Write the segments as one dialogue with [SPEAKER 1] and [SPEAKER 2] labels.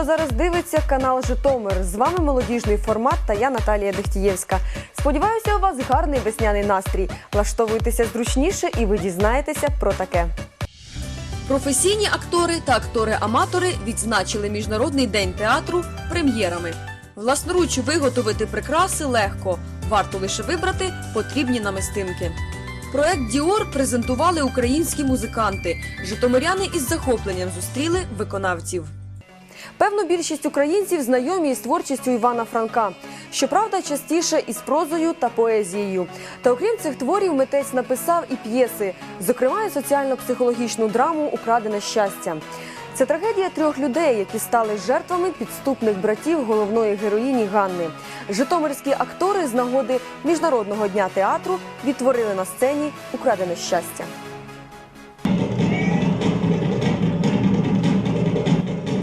[SPEAKER 1] Хто зараз дивиться канал Житомир. З вами молодіжний формат та я Наталія Дехтієвська. Сподіваюся, у вас гарний весняний настрій. Влаштовуйтеся зручніше і ви дізнаєтеся про таке. Професійні актори та актори-аматори відзначили Міжнародний день театру прем'єрами. Власноруч виготовити прикраси легко. Варто лише вибрати потрібні намистинки. Проект Діор презентували українські музиканти. Житомиряни із захопленням зустріли виконавців. Певно, більшість українців знайомі із творчістю Івана Франка. Щоправда, частіше із прозою та поезією. Та окрім цих творів, митець написав і п'єси, зокрема і соціально-психологічну драму Украдене щастя. Це трагедія трьох людей, які стали жертвами підступних братів головної героїні Ганни. Житомирські актори з нагоди міжнародного дня театру відтворили на сцені Украдене щастя.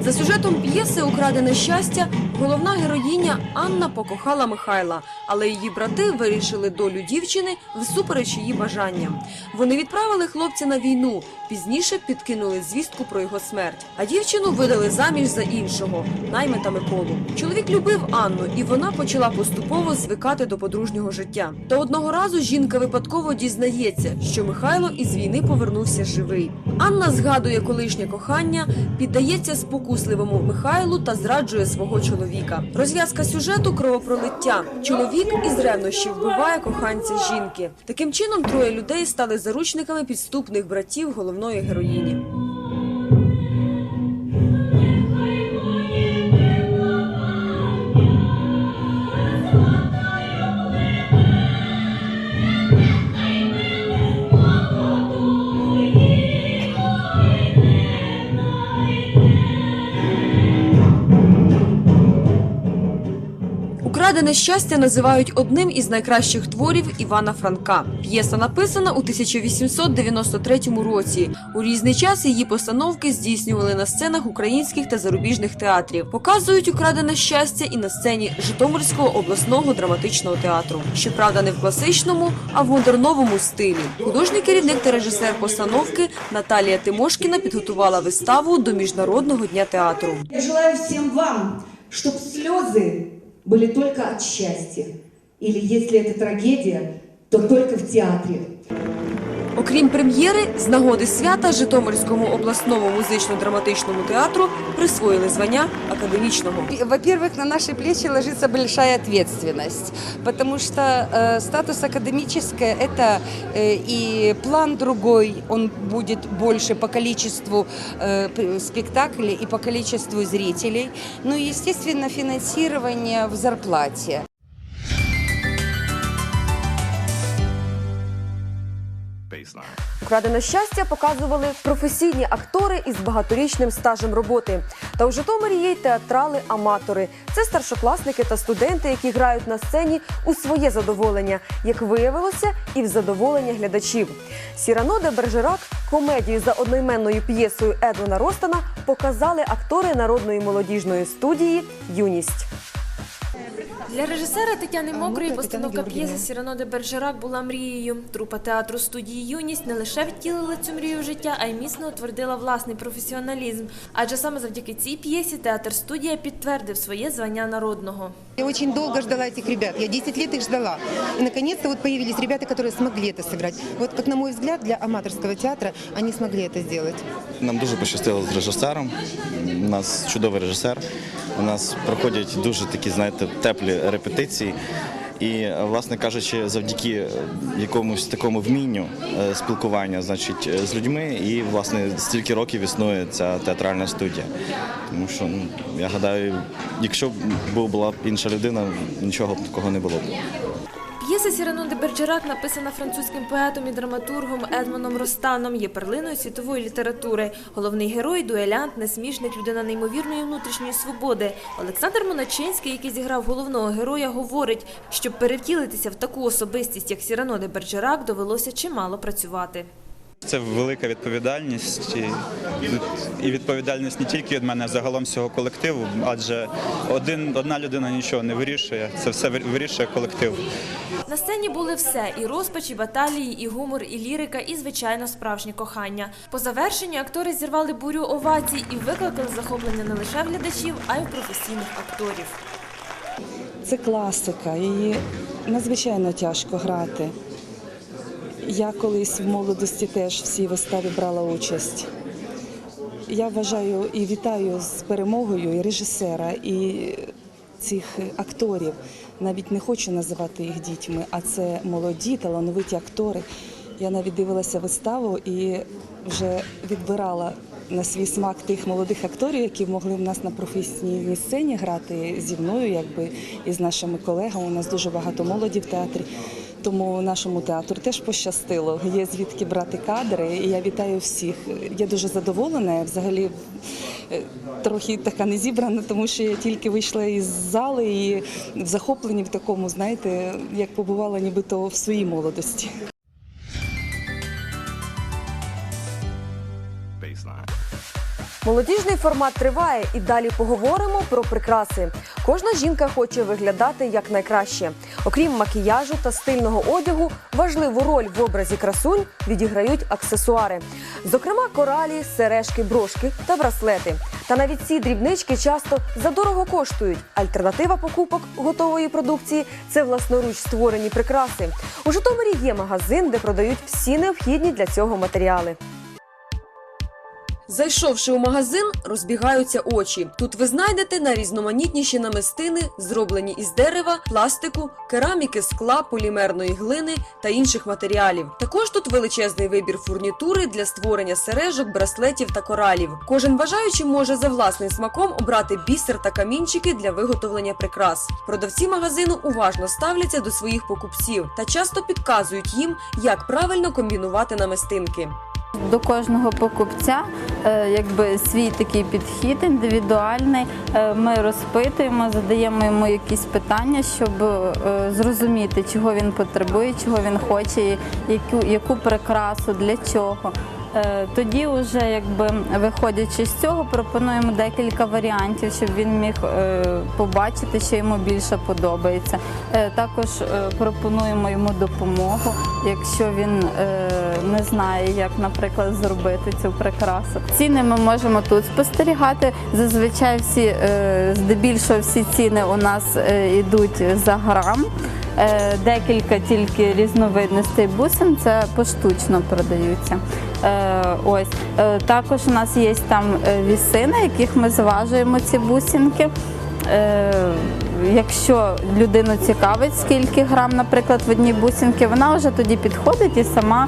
[SPEAKER 1] За сюжетом п'єси Украдене щастя головна героїня Анна покохала Михайла, але її брати вирішили долю дівчини всупереч її бажанням. Вони відправили хлопця на війну, пізніше підкинули звістку про його смерть. А дівчину видали заміж за іншого наймита Миколу. Чоловік любив Анну, і вона почала поступово звикати до подружнього життя. Та одного разу жінка випадково дізнається, що Михайло із війни повернувся живий. Анна згадує колишнє кохання, піддається спокусливому Михайлу та зраджує свого чоловіка. Розв'язка сюжету кровопролиття. Чоловік із ревнощів вбиває коханця жінки. Таким чином троє людей стали заручниками підступних братів головної героїні. Украдене щастя називають одним із найкращих творів Івана Франка. П'єса написана у 1893 році. У різний час її постановки здійснювали на сценах українських та зарубіжних театрів. Показують украдене щастя і на сцені Житомирського обласного драматичного театру. Щоправда, не в класичному, а в модерновому стилі. Художній керівник та режисер постановки Наталія Тимошкіна підготувала виставу до міжнародного дня театру.
[SPEAKER 2] Я желаю всем вам, чтобы слезы были только от счастья. Или если это трагедия, то только в театре.
[SPEAKER 1] Окрім прем'єри, з нагоди свята Житомирському обласному музично-драматичному театру присвоїли звання академічного.
[SPEAKER 3] Во-первых, на наши плечи ложится большая ответственность, потому что э, статус академическое – это э, и план другой, он будет больше по количеству э, п- спектаклей и по количеству зрителей, ну и, естественно, финансирование в Зарплате.
[SPEAKER 1] Украдене щастя показували професійні актори із багаторічним стажем роботи. Та у Житомирі є й театрали-аматори. Це старшокласники та студенти, які грають на сцені у своє задоволення, як виявилося, і в задоволення глядачів. Сірано де Бержерак комедію за одноіменною п'єсою Едвина Ростана показали актори народної молодіжної студії Юність.
[SPEAKER 4] Для режисера Тетяни Мокрої постановка п'єси Сірано де Бержерак була мрією. Трупа театру студії Юність не лише втілила цю мрію в життя, а й міцно утвердила власний професіоналізм. Адже саме завдяки цій п'єсі театр студія підтвердив своє звання народного.
[SPEAKER 5] Я очень долго ждала этих ребят, я 10 лет их ждала. И наконец-то вот появились ребята, которые смогли это сыграть. Вот как на мой взгляд, для аматорского театра они смогли это сделать.
[SPEAKER 6] Нам дуже пощастило з режисером. У нас чудовий режисер. У нас проходять дуже такі, знаєте, теплі репетиції. І, власне кажучи, завдяки якомусь такому вмінню е, спілкування, значить, е, з людьми, і власне стільки років існує ця театральна студія. Тому що ну, я гадаю, якщо б була б інша людина, нічого б такого не було б.
[SPEAKER 4] П'єса Сірано де Берджерак, написана французьким поетом і драматургом Едмоном Ростаном, є перлиною світової літератури. Головний герой, дуелянт, несмішник, людина неймовірної внутрішньої свободи. Олександр Моначинський, який зіграв головного героя, говорить, щоб перевтілитися в таку особистість, як Сірано де Берджерак, довелося чимало працювати.
[SPEAKER 7] Це велика відповідальність і, відповідальність не тільки від мене, а загалом всього колективу, адже один, одна людина нічого не вирішує, це все вирішує колектив.
[SPEAKER 4] На сцені були все: і розпач, і баталії, і гумор, і лірика, і звичайно справжнє кохання. По завершенню актори зірвали бурю овацій і викликали захоплення не лише глядачів, а й професійних акторів.
[SPEAKER 8] Це класика, її надзвичайно тяжко грати. Я колись в молодості теж в цій виставі брала участь. Я вважаю і вітаю з перемогою і режисера, і цих акторів. Навіть не хочу називати їх дітьми, а це молоді, талановиті актори. Я навіть дивилася виставу і вже відбирала на свій смак тих молодих акторів, які могли в нас на професійній сцені грати зі мною, якби і з нашими колегами. У нас дуже багато молоді в театрі. Тому нашому театру теж пощастило. Є звідки брати кадри. І я вітаю всіх. Я дуже задоволена. Взагалі е, трохи така не зібрана, тому що я тільки вийшла із зали і в захопленні в такому, знаєте, як побувала нібито в своїй молодості.
[SPEAKER 1] Молодіжний формат триває і далі поговоримо про прикраси. Кожна жінка хоче виглядати якнайкраще. Окрім макіяжу та стильного одягу, важливу роль в образі красунь відіграють аксесуари. Зокрема, коралі, сережки, брошки та браслети. Та навіть ці дрібнички часто задорого коштують. Альтернатива покупок готової продукції це власноруч створені прикраси. У Житомирі є магазин, де продають всі необхідні для цього матеріали. Зайшовши у магазин, розбігаються очі. Тут ви знайдете найрізноманітніші намистини, зроблені із дерева, пластику, кераміки, скла, полімерної глини та інших матеріалів. Також тут величезний вибір фурнітури для створення сережок, браслетів та коралів. Кожен бажаючий може за власним смаком обрати бісер та камінчики для виготовлення прикрас. Продавці магазину уважно ставляться до своїх покупців та часто підказують їм, як правильно комбінувати намистинки.
[SPEAKER 9] До кожного покупця е, якби свій такий підхід індивідуальний. Е, Ми розпитуємо, задаємо йому якісь питання, щоб е, зрозуміти, чого він потребує, чого він хоче, яку, яку прикрасу, для чого. Е, Тоді, вже якби виходячи з цього, пропонуємо декілька варіантів, щоб він міг е, побачити, що йому більше подобається. Е, Також пропонуємо йому допомогу, якщо він не знає, як, наприклад, зробити цю прикрасу. Ціни ми можемо тут спостерігати. Зазвичай здебільшого всі ціни у нас йдуть за грам. Е, Декілька тільки різновидностей бусин це поштучно продаються. Е, Ось Е, також у нас є там віси, на яких ми зважуємо ці бусинки. Якщо людину цікавить, скільки грам, наприклад, в одній бусинці, вона вже тоді підходить і сама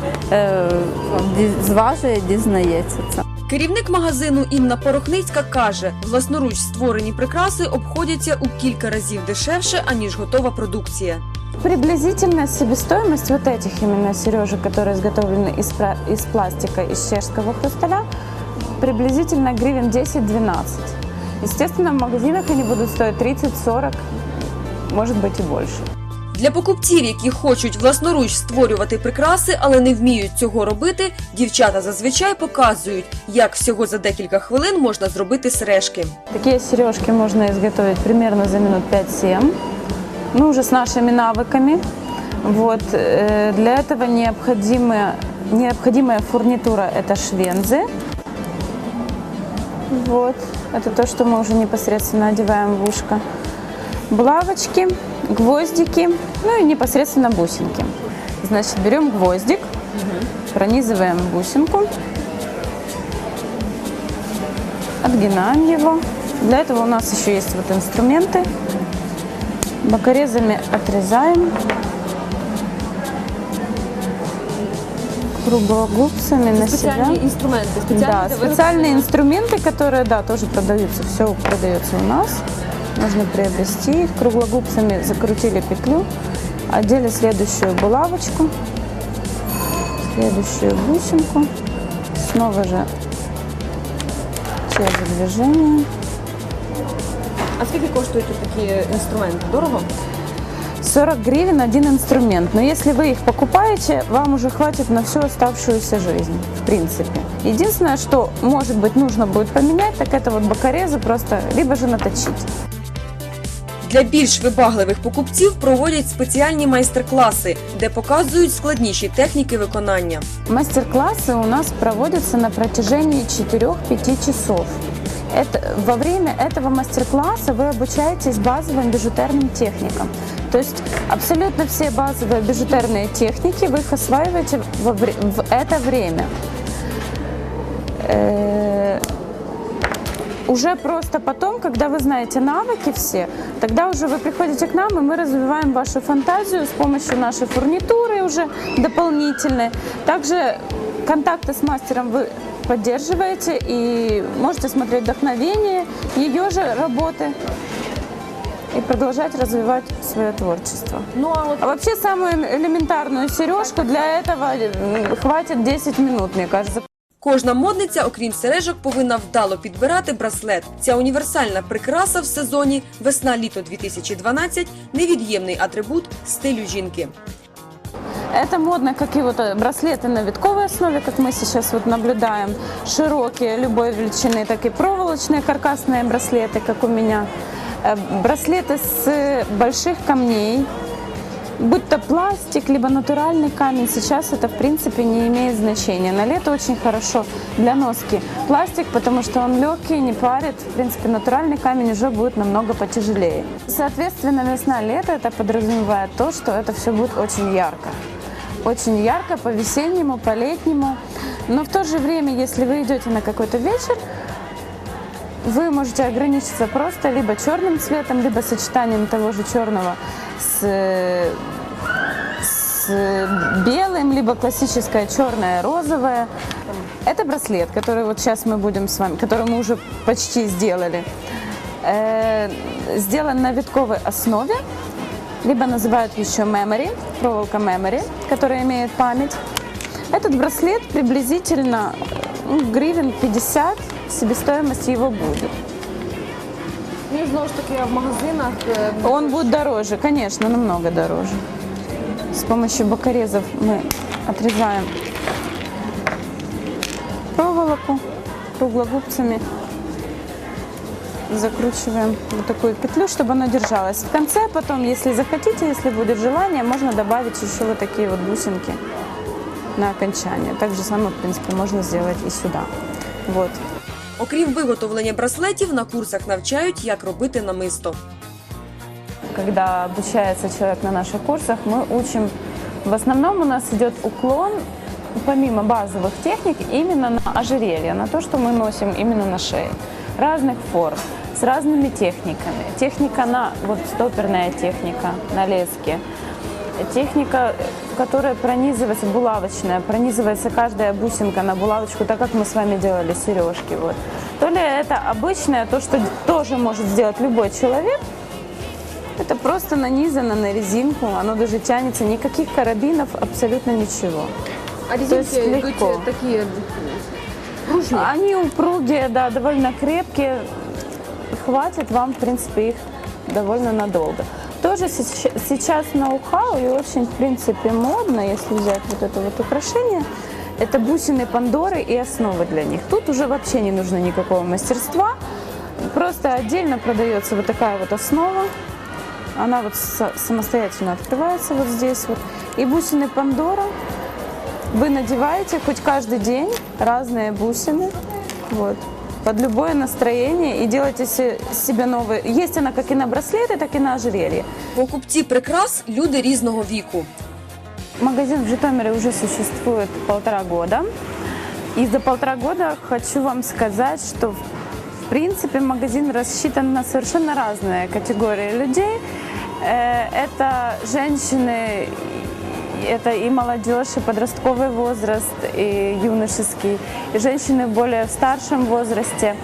[SPEAKER 9] зважує, дізнається це.
[SPEAKER 1] Керівник магазину Інна Порохницька каже, власноруч створені прикраси обходяться у кілька разів дешевше, аніж готова продукція.
[SPEAKER 9] Приблизительная себестоимость вот этих именно сережек, которые изготовлены из, пра- из пластика, из чешского хрусталя, приблизительно гривен 10-12. Естественно, в магазинах они будут стоить 30-40, может быть и больше.
[SPEAKER 1] Для покупців, які хочуть власноруч створювати прикраси, але не вміють цього робити, дівчата зазвичай показують, як всього за декілька хвилин можна зробити сережки.
[SPEAKER 9] Такие сережки можно изготовить примерно за минут 5-7, Ну уже с нашими навыками. Вот. э, Для этого необходимы, необходимая фурнитура – это швензы. Вот. Это то, что мы уже непосредственно одеваем в ушко. Булавочки, гвоздики, ну и непосредственно бусинки. Значит, берем гвоздик, пронизываем бусинку, отгинаем его. Для этого у нас еще есть вот инструменты. Бокорезами отрезаем. Круглогубцами на себя.
[SPEAKER 1] інструменти,
[SPEAKER 9] Да, специальные инструменты, которые, да, тоже продаются. Все продается у нас. Нужно приобрести. Круглогубцами закрутили петлю, одели следующую булавочку, следующую бусинку. Снова же те же движения.
[SPEAKER 1] А скільки коштують такі інструменти? Дорого?
[SPEAKER 10] 40 гривен один инструмент. Но если вы их покупаете, вам уже хватит на всю оставшуюся жизнь, в принципе. Единственное, что, может быть, нужно будет поменять, так это вот бокорезы просто, либо же наточить.
[SPEAKER 1] Для більш вибагливих покупців проводять спеціальні майстер-класи, де показують складніші техніки виконання.
[SPEAKER 10] Мастер-классы у нас проводятся на протяжении 4-5 часов. Это, во время этого мастер-класса вы обучаетесь базовым бижутерным техникам. То есть абсолютно все базовые бижутерные техники вы их осваиваете во в это время. Э, Уже просто потом, когда вы знаете навыки все, тогда уже вы приходите к нам, и мы развиваем вашу фантазию с помощью нашей фурнитуры уже дополнительной. Также контакты с мастером вы поддерживаете и можете смотреть вдохновение ее же работы и продолжать развивать свое творчество.
[SPEAKER 1] Ну а от
[SPEAKER 10] А вообще самую элементарную сережку для этого м, хватит 10 минут, мне кажется.
[SPEAKER 1] Кожна модниця, окрім сережок, повинна вдало підбирати браслет. Ця універсальна прикраса в сезоні весна-літо 2012 – невід'ємний атрибут стилю жінки.
[SPEAKER 10] Это модно, как и вот э, браслеты на витковой основе, как мы сейчас вот наблюдаем. Широкие любой величины, так и проволочные каркасные браслеты, как у меня. Э, Браслеты с э, больших камней, будь то пластик, либо натуральный камень, сейчас это в принципе не имеет значения. На лето очень хорошо для носки пластик, потому что он легкий, не парит. В принципе, натуральный камень уже будет намного потяжелее. Соответственно, весна-лето это подразумевает то, что это все будет очень ярко. Очень ярко по-весеннему, по-летнему. Но в то же время, если вы идете на какой-то вечер, вы можете ограничиться просто либо черным цветом, либо сочетанием того же черного с, с белым, либо классическое черное, розовое. Это браслет, который вот сейчас мы будем с вами, который мы уже почти сделали. Э, сделан на витковой основе, либо называют еще memory, проволока memory, которая имеет память. Этот браслет приблизительно ну, гривен 50 себестоимость его будет.
[SPEAKER 1] Ну, знову ж таки, в магазинах
[SPEAKER 10] Он будет дороже, конечно, намного дороже. С помощью бокорезов мы отрезаем проволоку круглогубцами, закручиваем вот такую петлю, чтобы она держалась. В конце потом, если захотите, если будет желание, можно добавить еще вот такие вот бусинки на окончание. Так же самое, в принципе, можно сделать и сюда. Вот.
[SPEAKER 1] Окрім виготовлення браслетів, на курсах навчають, як робити намисто.
[SPEAKER 10] когда обучается человек на наших курсах, мы учим, в основном у нас идет уклон, помимо базовых техник, именно на ожерелье, на то, что мы носим именно на шее. Разных форм, С разными техниками. Техника на, вот стоперная техника на леске. Техника, которая пронизывается, булавочная, пронизывается каждая бусинка на булавочку, так как мы с вами делали сережки. Вот. То ли это обычное, то, что тоже может сделать любой человек, это просто нанизано на резинку, оно даже тянется, никаких карабинов, абсолютно ничего.
[SPEAKER 1] А
[SPEAKER 10] То есть легко.
[SPEAKER 1] такі
[SPEAKER 10] Они упругие, да, довольно крепкие, хватит вам, в принципе, их довольно надолго. Тоже сейчас ноу-хау и очень, в принципе, модно, если взять вот это вот украшение, это бусины Пандоры и основы для них. Тут уже вообще не нужно никакого мастерства, просто отдельно продается вот такая вот основа, она вот самостоятельно открывается вот здесь вот. И бусины Пандора вы надеваете хоть каждый день разные бусины, вот, под любое настроение и делаете се- себе новые. Есть она как и на браслеты, так и на ожерелье.
[SPEAKER 1] покупці прикрас люди різного віку.
[SPEAKER 10] Магазин в Житомире уже существует полтора года. И за полтора года хочу вам сказать, что в принципе магазин рассчитан на совершенно разные категории людей. Э, Это женщины, это и молодежь, и подростковый возраст, и юношеский, и женщины в более старшем возрасте.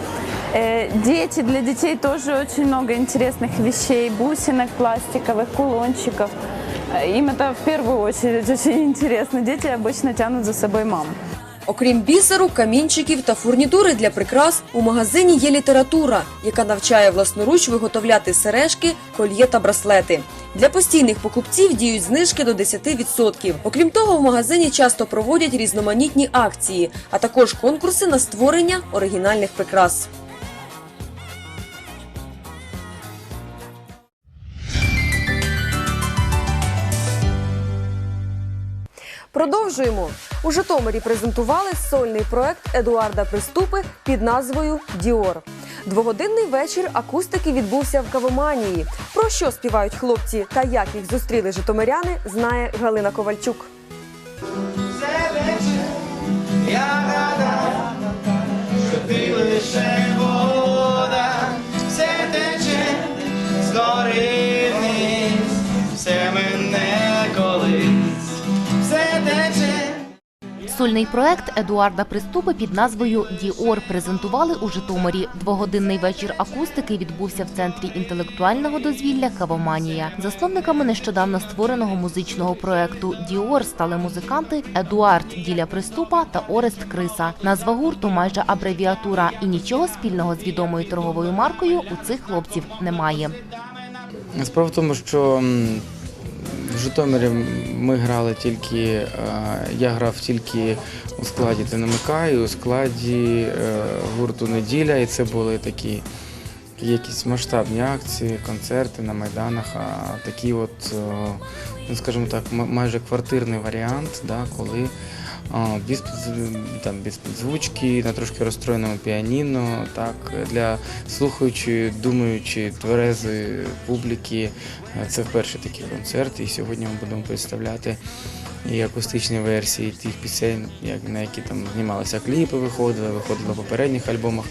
[SPEAKER 10] Э, Дети, для детей тоже очень много интересных вещей, бусинок пластиковых, кулончиков. Э, Им это в первую очередь очень интересно. Дети обычно тянут за собой мам.
[SPEAKER 1] Окрім бісеру, камінчиків та фурнітури для прикрас, у магазині є література, яка навчає власноруч виготовляти сережки, кольє та браслети. Для постійних покупців діють знижки до 10%. Окрім того, в магазині часто проводять різноманітні акції, а також конкурси на створення оригінальних прикрас. Продовжуємо. У Житомирі презентували сольний проект Едуарда Приступи під назвою Діор. Двогодинний вечір акустики відбувся в кавоманії. Про що співають хлопці та як їх зустріли житомиряни, знає Галина Ковальчук.
[SPEAKER 11] Я рада, що ти
[SPEAKER 12] Сольний проект Едуарда Приступи під назвою Діор презентували у Житомирі. Двогодинний вечір акустики відбувся в центрі інтелектуального дозвілля Кавоманія. Засновниками нещодавно створеного музичного проекту Діор стали музиканти Едуард Діля Приступа та Орест Криса. Назва гурту майже абревіатура, і нічого спільного з відомою торговою маркою у цих хлопців немає.
[SPEAKER 13] Справа в тому, що в Житомирі ми грали тільки, е, я грав тільки у складі ДНМК і у складі е, гурту Неділя, і це були такі якісь масштабні акції, концерти на майданах, а такі от, е, ну скажімо так, майже квартирний варіант, коли без, там, без підзвучки, на трошки розстроєному піаніно, так, для слухаючої, думаючої, тверезої публіки. Е, Це вперше такий концерт, і сьогодні ми будемо представляти і акустичні версії тих пісень, на які там знімалися кліпи, виходили, виходили в попередніх альбомах.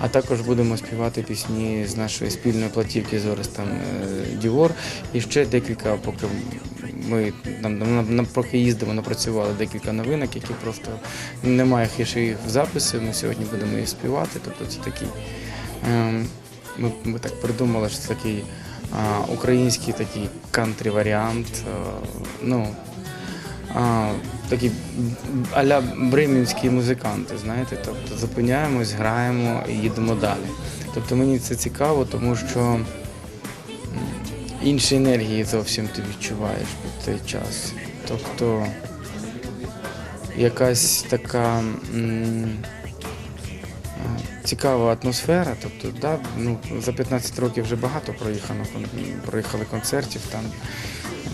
[SPEAKER 13] А також будемо співати пісні з нашої спільної платівки з Орестом е, Діор. І ще декілька, поки ми там поки їздимо, напрацювали декілька новинок, які просто немає їх їх в записі. Ми сьогодні будемо їх співати. Тобто це такий. ем, Ми, ми так придумали, що це такий український такий кантрі варіант. Ну, такі аля бремінські музиканти, знаєте, тобто зупиняємось, граємо і їдемо далі. Тобто мені це цікаво, тому що інші енергії зовсім ти відчуваєш під той час. Тобто якась така цікава атмосфера. Тобто, да, ну, за 15 років вже багато проїхано, проїхали концертів там.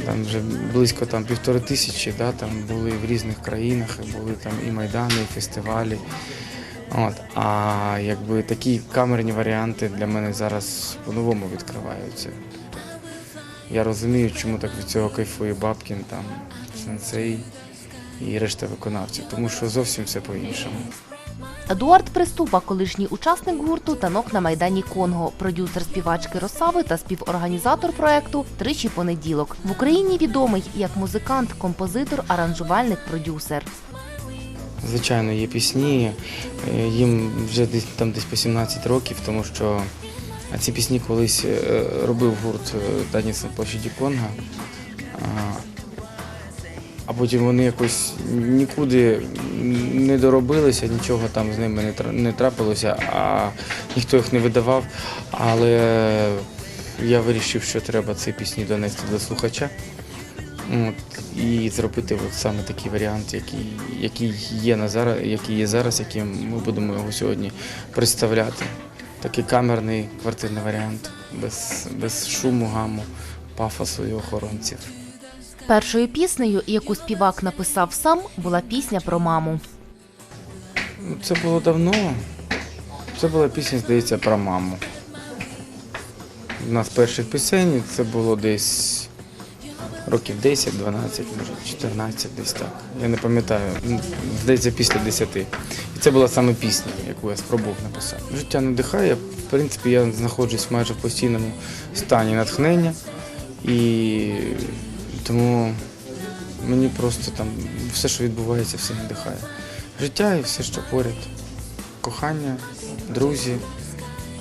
[SPEAKER 13] Там вже близько там півтори тисячі, да, там були в різних країнах, були там і майдани, і фестивалі. От. А якби такі камерні варіанти для мене зараз по-новому відкриваються. Я розумію, чому так від цього кайфує Бабкін, там, сенсей і решта виконавців, тому що зовсім все по-іншому.
[SPEAKER 12] Едуард Приступа, колишній учасник гурту Танок на майдані Конго, продюсер співачки Росави та співорганізатор проекту Тричі понеділок. В Україні відомий як музикант, композитор, аранжувальник, продюсер.
[SPEAKER 13] Звичайно, є пісні, е, їм вже десь там десь по 17 років, тому що ці пісні колись е, робив гурт е, Таніс на площаді Конга. А, потім вони якось нікуди не доробилися, нічого там з ними не трапилося, а ніхто їх не видавав. Але я вирішив, що треба ці пісні донести до слухача. От, і зробити от саме такий варіант, який, який, є на зараз, який є зараз, яким ми будемо його сьогодні представляти. Такий камерний квартирний варіант, без, без шуму, гаму, пафосу і охоронців.
[SPEAKER 12] Першою піснею, яку співак написав сам, була пісня про маму.
[SPEAKER 13] Ну, Це було давно. Це була пісня, здається, про маму. У нас перших пісень це було десь років 10, 12, може 14, десь так. Я не пам'ятаю. Ну, Здається, після 10. І це була саме пісня, яку я спробував написати. Життя надихає. В принципі, я знаходжусь майже в постійному стані натхнення. І тому мені просто там все, що відбувається, все надихає. Життя і все, що поряд. Кохання, друзі,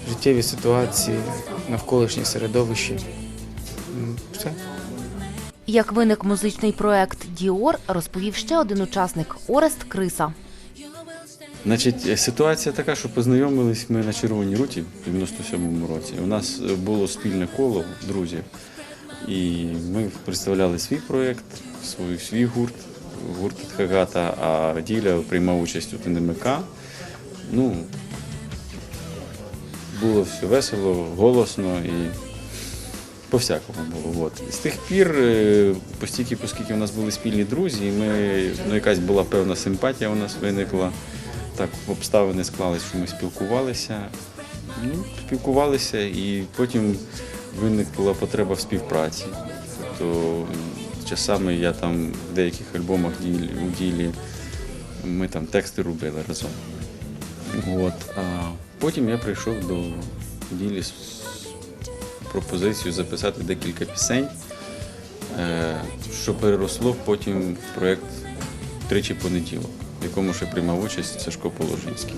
[SPEAKER 13] життєві ситуації, навколишнє середовище. Все.
[SPEAKER 12] Як виник музичний проект Діор, розповів ще один учасник Орест Криса.
[SPEAKER 14] Значить, ситуація така, що познайомились ми на Червоній руті в 97-му році. У нас було спільне коло друзів, і ми представляли свій проєкт, свій, свій гурт, гурт Хагата, а Діля приймав участь у ТНМК. Ну, було все весело, голосно і по-всякому було. От. З тих пір, е, постільки, оскільки у нас були спільні друзі, ми, ну, якась була певна симпатія у нас виникла. Так обставини склались, що ми спілкувалися. Ну, спілкувалися, і потім виникла потреба в співпраці. Тобто часами я там в деяких альбомах у ділі ми там тексти робили разом. От. А потім я прийшов до ділі з пропозицією записати декілька пісень, е, що переросло потім в проєкт Тричі понеділок, в якому ще приймав участь Сашко Положинський.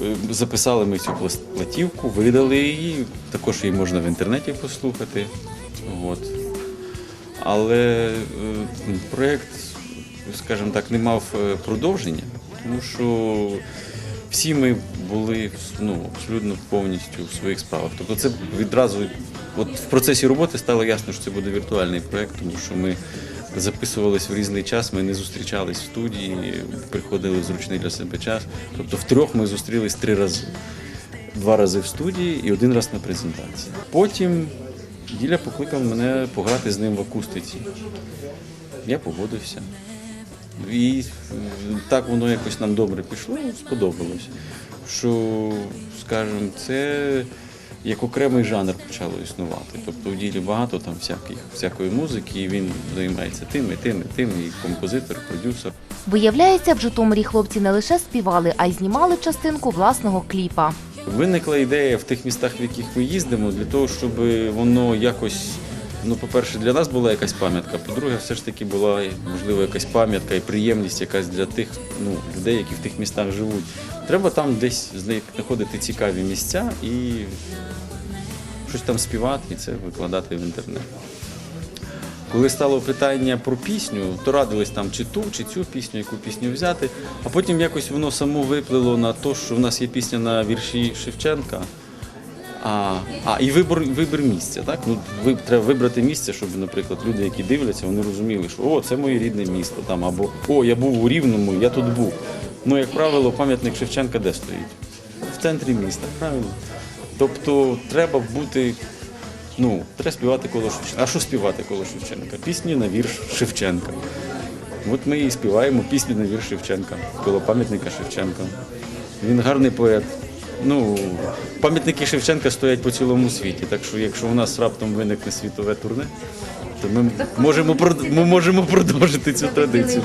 [SPEAKER 14] Е, Записали ми цю платівку, видали її, також її можна в інтернеті послухати. От. Але е, проєкт, скажімо так, не мав е, продовження, тому що всі ми були ну, абсолютно повністю в своїх справах. Тобто це відразу от в процесі роботи стало ясно, що це буде віртуальний проєкт, тому що ми записувались в різний час, ми не зустрічались в студії, приходили в зручний для себе час. Тобто втрьох ми зустрілись три рази. Два рази в студії і один раз на презентації. Потім Діля покликав мене пограти з ним в акустиці. Я погодився. І е, так воно якось нам добре пішло, сподобалось. Що, скажімо, це як окремий жанр почало існувати. Тобто в ділі багато там всяких, всякої музики, і він займається тим, і тим, і тим, і композитор, продюсер.
[SPEAKER 12] Виявляється, в Житомирі хлопці не лише співали, а й знімали частинку власного кліпа.
[SPEAKER 14] Виникла ідея в тих містах, в яких ми їздимо, для того, щоб воно якось, ну, по-перше, для нас була якась пам'ятка, по-друге, все ж таки була можливо якась пам'ятка і приємність якась для тих ну, людей, які в тих містах живуть. Треба там десь знаходити цікаві місця і щось там співати і це викладати в інтернет. Коли стало питання про пісню, то радились там чи ту, чи цю пісню, яку пісню взяти. А потім якось воно само виплило на те, що в нас є пісня на вірші Шевченка. А, а і вибір, вибір місця. Так? Ну, ви, треба вибрати місце, щоб, наприклад, люди, які дивляться, вони розуміли, що о, це моє рідне місто. Там, або о, я був у Рівному, я тут був. Ну, як правило, пам'ятник Шевченка де стоїть? В центрі міста, правильно? Тобто треба бути Ну, треба співати коло Шевченка. А що співати коло Шевченка? Пісні на вірш Шевченка. От ми і співаємо пісню на вірш Шевченка, коло пам'ятника Шевченка. Він гарний поет. Ну, пам'ятники Шевченка стоять по цілому світі. Так що, якщо у нас раптом виникне світове турне, то ми можемо, ми можемо продовжити цю традицію.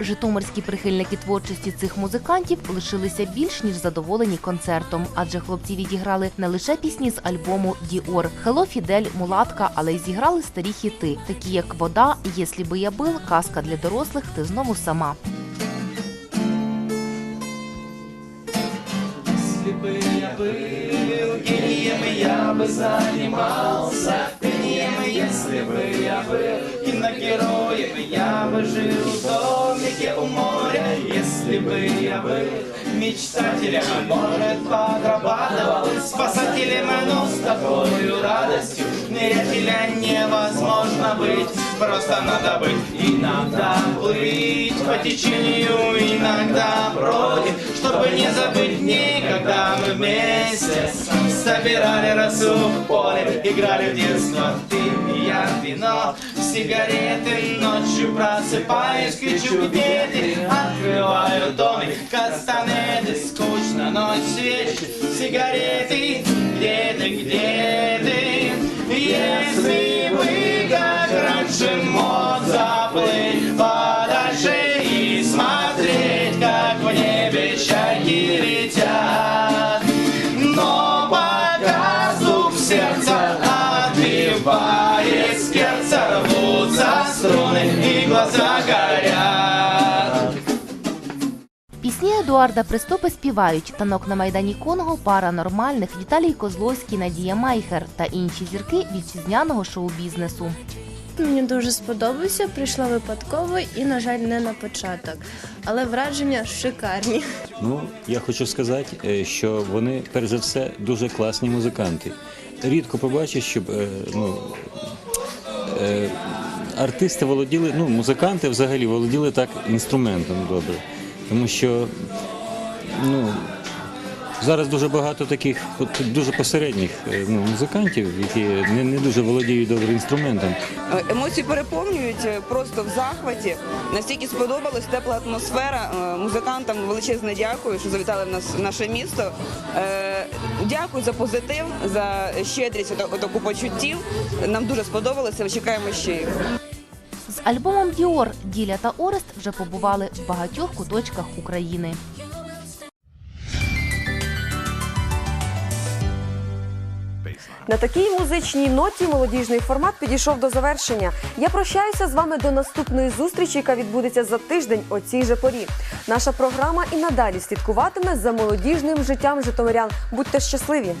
[SPEAKER 12] Житомирські прихильники творчості цих музикантів лишилися більш ніж задоволені концертом, адже хлопці відіграли не лише пісні з альбому Діор, Хело Фідель, Мулатка, але й зіграли старі хіти, такі як Вода, Єслі би я бил, Казка для дорослих, Ти знову сама.
[SPEAKER 11] Был гением, я бы занимался пением. Если бы я был киногероем, я бы жил в домике у моря. Если бы я был мечтателем, может, подрабатывал спасателем, но с такой радостью нырятеля невозможно быть. Просто надо быть иногда плыть по течению, иногда против, чтобы не забыть дней, когда мы вместе собирали росу в поле, играли в детство ты и я вино, сигареты ночью просыпаюсь, кричу где ты, открываю домик, кастанеты, скучно, ночь свечи, сигареты, где ты, где ты, если бы как раньше мог заплыть
[SPEAKER 12] Пісні Едуарда Приступи співають танок на майдані Конго, пара нормальних Віталій Козловський, Надія Майхер та інші зірки вітчизняного шоу-бізнесу.
[SPEAKER 15] мені дуже сподобався, прийшла випадково і, на жаль, не на початок. Але враження шикарні.
[SPEAKER 16] Ну, я хочу сказати, е, що вони, перш за все, дуже класні музиканти. Рідко побачиш, щоб е, ну, е, артисти володіли, ну, музиканти взагалі володіли так інструментом добре. Тому що ну, зараз дуже багато таких от, дуже посередніх е, ну, музикантів, які не, не дуже володіють добре інструментом.
[SPEAKER 17] Е, Емоції переповнюють е, просто в захваті. Настільки сподобалась тепла атмосфера. Е, Музикантам величезне дякую, що завітали в нас в наше місто. Е, Дякую за позитив, за щедрість таку почуттів. Нам дуже сподобалося. Чекаємо ще їх.
[SPEAKER 12] Альбомом Діор Діля та Орест вже побували в багатьох куточках України.
[SPEAKER 1] На такій музичній ноті молодіжний формат підійшов до завершення. Я прощаюся з вами до наступної зустрічі, яка відбудеться за тиждень о цій же порі. Наша програма і надалі слідкуватиме за молодіжним життям житомирян. Будьте щасливі!